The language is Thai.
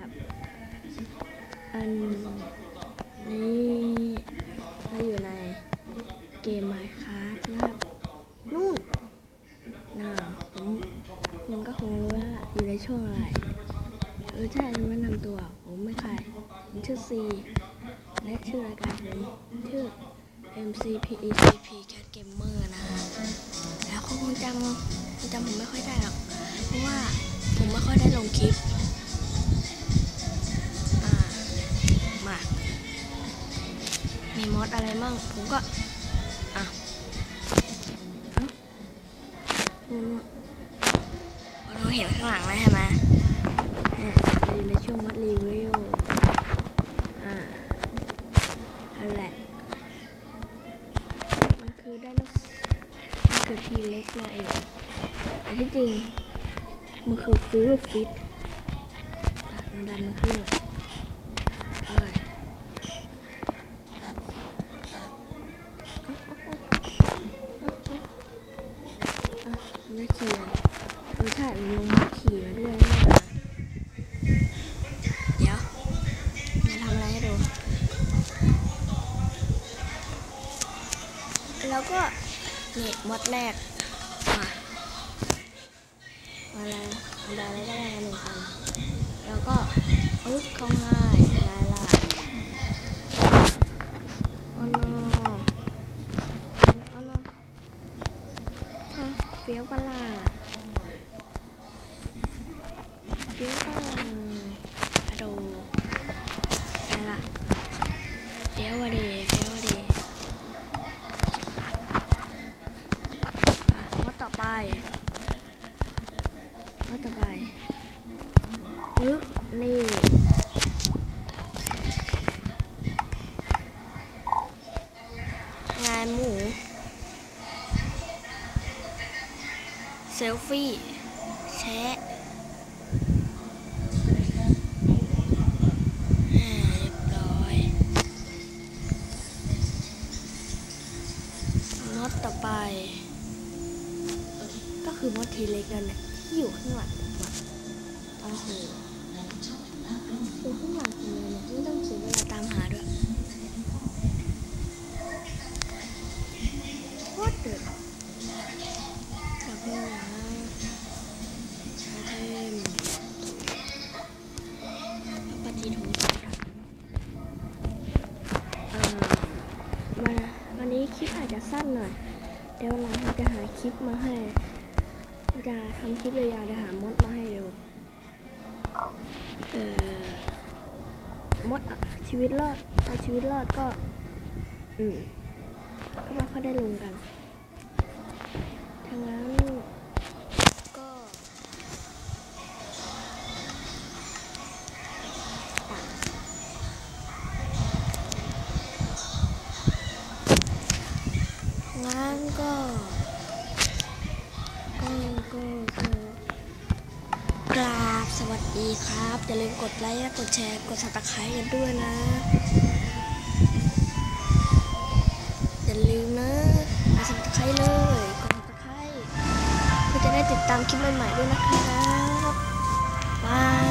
ครับ อันนี้เราอยู่ในเกม Minecraft นะครับ นู่นน่าผมคุณก็คงรู้ว่าอยู่ในช่วงอะไร เออใช่แนะนำตัว ผมไม่ใครผมชื่อซีและชื่อรายการผมชื่อ MCPECP Cat Gamer นะฮะแล้วคงจำจำผมไม่ค่อยได้หรอก เพราะว่าผมไม่ค่อยได้ลงคลิป มอดอะไรมั่งผมก็อะเราเห็นข้างหลังแล้วใช่ไหมเนี่ยเราอยู่ในช่วงมอดรีวิวอ่านั่นแหละมันคือไดโนมันคือทีเล็กนั่นเองแต่ที่จริงมันคือฟิลฟิตดันมันขึ้นเลย อะไม่ขี่อะรสชาติลงมาเขี่มาด้วยนี่ยเดี๋ยวจะทำอะไรให้ดู แล้วก็นี่มดแรก มาอะไรอะไรก็ได้หนึ่งอันแล้วก็อึ๊บเข้าง่ายโอ้โนโอ้โนฮะเฟี้ยวปะล่ะเฟี้ยวปะล่ะอะดูอะไรล่ะเฟี้ยวอะดีเฟี้ยวอะดีอะมดต่อไปมาต่อไป ซลฟี่แชะอ่าเรียบร้อยมดต่อไป ก็คือมดทีเล็กนั่นแหละที่อยู่ข้างหลังผมอะโอ้โหอยู่ข้างหลังผมเลยเนี่ยไม่ต้อง คลิปอาจจะสั้นหน่อย เดี๋ยวเราจะหาคลิปมาให้จะทำคลิปยาวๆจะหามดมาให้ดูเออมดอะชีวิตรอดเอาชีวิตรอดก็ อืมก็ไม่ค่อยได้ลงกันทางนั้น งั้นก็ก็ก็ก็กราบสวัสดีครับ อย่าลืมกดไลค์กดแชร์ กดสับตะไคร้กันด้วยนะ อย่าลืมนะกดสับตะไคร้เลย กดสับตะไคร้เพื่อจะได้ติดตามคลิปใหม่ๆด้วยนะครับ